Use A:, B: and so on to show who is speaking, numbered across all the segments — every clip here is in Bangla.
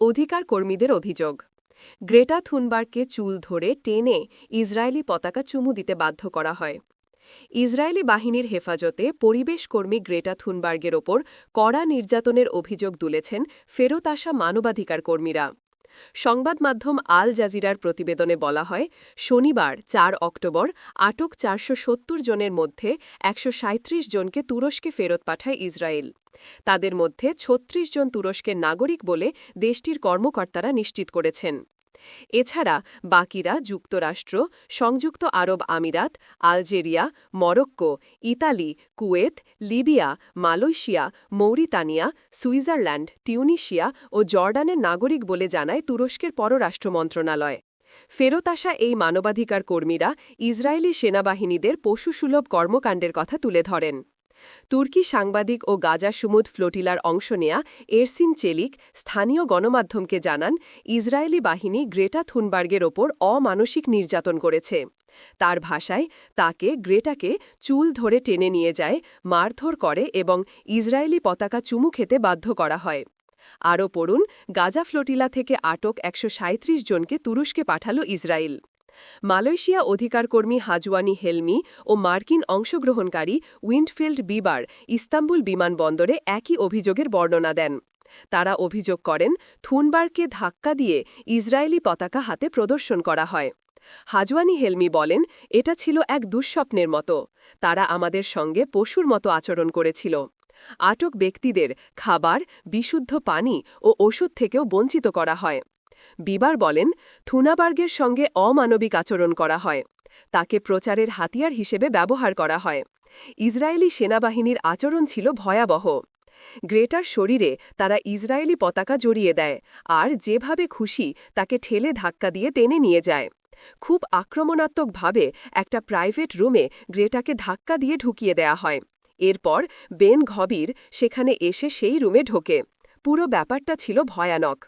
A: অধিকার কর্মীদের অভিযোগ। গ্রেটা থুনবার্গকে চুল ধরে টেনে ইসরায়েলি পতাকা চুমু দিতে বাধ্য করা হয়। ইসরায়েলি বাহিনীর হেফাজতে পরিবেশ কর্মী গ্রেটা থুনবার্গের ওপর কড়া নির্যাতনের অভিযোগ তুলেছেন ফেরত আসা মানবাধিকার কর্মীরা সংবাদ মাধ্যম আল জাজিরার প্রতিবেদনে বলা হয়, শনিবার, চার অক্টোবর, আটক চারশো সত্তর জনের মধ্যে একশো সাঁইত্রিশ জনকে তুরস্কে ফেরত পাঠায় ইসরায়েল। তাদের মধ্যে ছত্রিশ জন তুরস্কের নাগরিক বলে দেশটির কর্মকর্তারা নিশ্চিত করেছেন। এছাড়া বাকিরা যুক্তরাষ্ট্র, সংযুক্ত আরব আমিরাত, Algeria, Morocco, Italy, Kuwait, Libya, Malaysia, Mauritania, Switzerland, Tunisia ও জর্ডানের নাগরিক বলে জানায় তুরস্কের পররাষ্ট্র মন্ত্রণালয়। ফেরত আসা এই মানবাধিকার কর্মীরা ইসরায়েলি সেনাবাহিনীদের পশুসুলভ কর্মকাণ্ডের কথা তুলে ধরেন। তুর্কি সাংবাদিক ও গাজা সুমুদ ফ্লোটিলার অংশ নেয়া এরসিন চেলিক স্থানীয় গণমাধ্যমকে জানান, ইসরায়েলি বাহিনী গ্রেটা থুনবার্গের ওপর অমানসিক নির্যাতন করেছে। তার ভাষায়, তাকে গ্রেটাকে চুল ধরে টেনে নিয়ে যায়, মারধর করে এবং ইসরায়েলি পতাকা চুমু খেতে বাধ্য করা হয়। আরও পড়ুন, গাজা ফ্লোটিলা থেকে আটক একশো সাঁইত্রিশ জনকে তুরস্কে পাঠাল ইসরায়েল। মালয়েশিয়া অধিকারকর্মী হাজওয়ানি হেলমি ও মার্কিন অংশগ্রহণকারী উইন্ডফিল্ড বিবার ইস্তাম্বুল বিমানবন্দরে একই অভিযোগের বর্ণনা দেন। তারা অভিযোগ করেন, থুনবার্গকে ধাক্কা দিয়ে ইসরায়েলি পতাকা হাতে প্রদর্শন করা হয়। হাজওয়ানি হেলমি বলেন, এটা ছিল এক দুঃস্বপ্নের মতো। তারা আমাদের সঙ্গে পশুর মতো আচরণ করেছিল। আটক ব্যক্তিদের খাবার, বিশুদ্ধ পানি ও ওষুধ থেকেও বঞ্চিত করা হয়। বিবার বলেন, থুনাবার্গের সঙ্গে অমানবিক আচরণ করা হয়। তাকে প্রচারের হাতিয়ার হিসেবে ব্যবহার করা হয়। ইসরায়েলি সেনাবাহিনীর আচরণ ছিল ভয়াবহ। গ্রেটার শরীরে তারা ইসরায়েলি পতাকা জড়িয়ে দেয় আর যেভাবে খুশি তাকে ঠেলে ধাক্কা দিয়ে টেনে নিয়ে যায়। খুব আক্রমণাত্মকভাবে একটা প্রাইভেট রুমে গ্রেটাকে ধাক্কা দিয়ে ঢুকিয়ে দেয়া হয়। এরপর বেন ঘবির সেখানে এসে সেই রুমে ঢোকে। পুরো ব্যাপারটা ছিল ভয়ানক।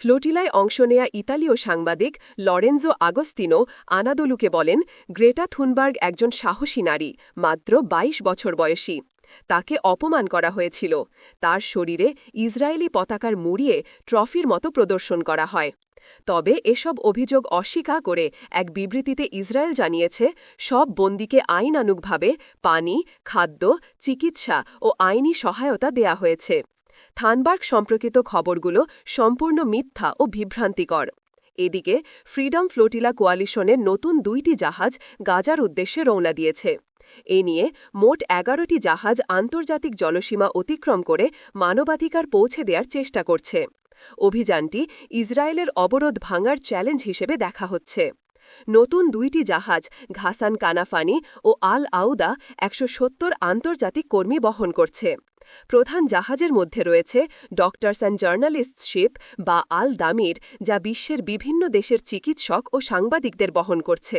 A: ফ্লোটিলায় অংশ নেয়া ইতালীয় সাংবাদিক লরেন্জো আগস্তিনো আনাদোলুকে বলেন, গ্রেটা থুনবার্গ একজন সাহসী নারী, মাত্র ২২ বছর বয়সী। তাকে অপমান করা হয়েছিল। তার শরীরে ইসরায়েলি পতাকার মুড়িয়ে ট্রফির মতো প্রদর্শন করা হয়। তবে এসব অভিযোগ অস্বীকার করে এক বিবৃতিতে ইসরায়েল জানিয়েছে, সব বন্দীকে আইনানুগভাবে পানি, খাদ্য, চিকিৎসা ও আইনি সহায়তা দেয়া হয়েছে। থানবার্গ সম্পর্কিত খবরগুলো সম্পূর্ণ মিথ্যা ও বিভ্রান্তিকর। এদিকে, ফ্রিডম ফ্লোটিলা কোয়ালিশনের নতুন দুইটি জাহাজ গাজার উদ্দেশ্যে রওনা দিয়েছে। এ নিয়ে মোট এগারোটি জাহাজ আন্তর্জাতিক জলসীমা অতিক্রম করে মানবাধিকার পৌঁছে দেওয়ার চেষ্টা করছে। অভিযানটি ইসরায়েলের অবরোধ ভাঙার চ্যালেঞ্জ হিসেবে দেখা হচ্ছে। নতুন দুইটি জাহাজ, ঘাসান কানাফানি ও আল আউদা একশো সত্তর আন্তর্জাতিক কর্মী বহন করছে। প্রধান জাহাজের মধ্যে রয়েছে ডক্টরস অ্যান্ড জার্নালিস্ট শিপ বা আল দামির, যা বিশ্বের বিভিন্ন দেশের চিকিৎসক ও সাংবাদিকদের বহন করছে।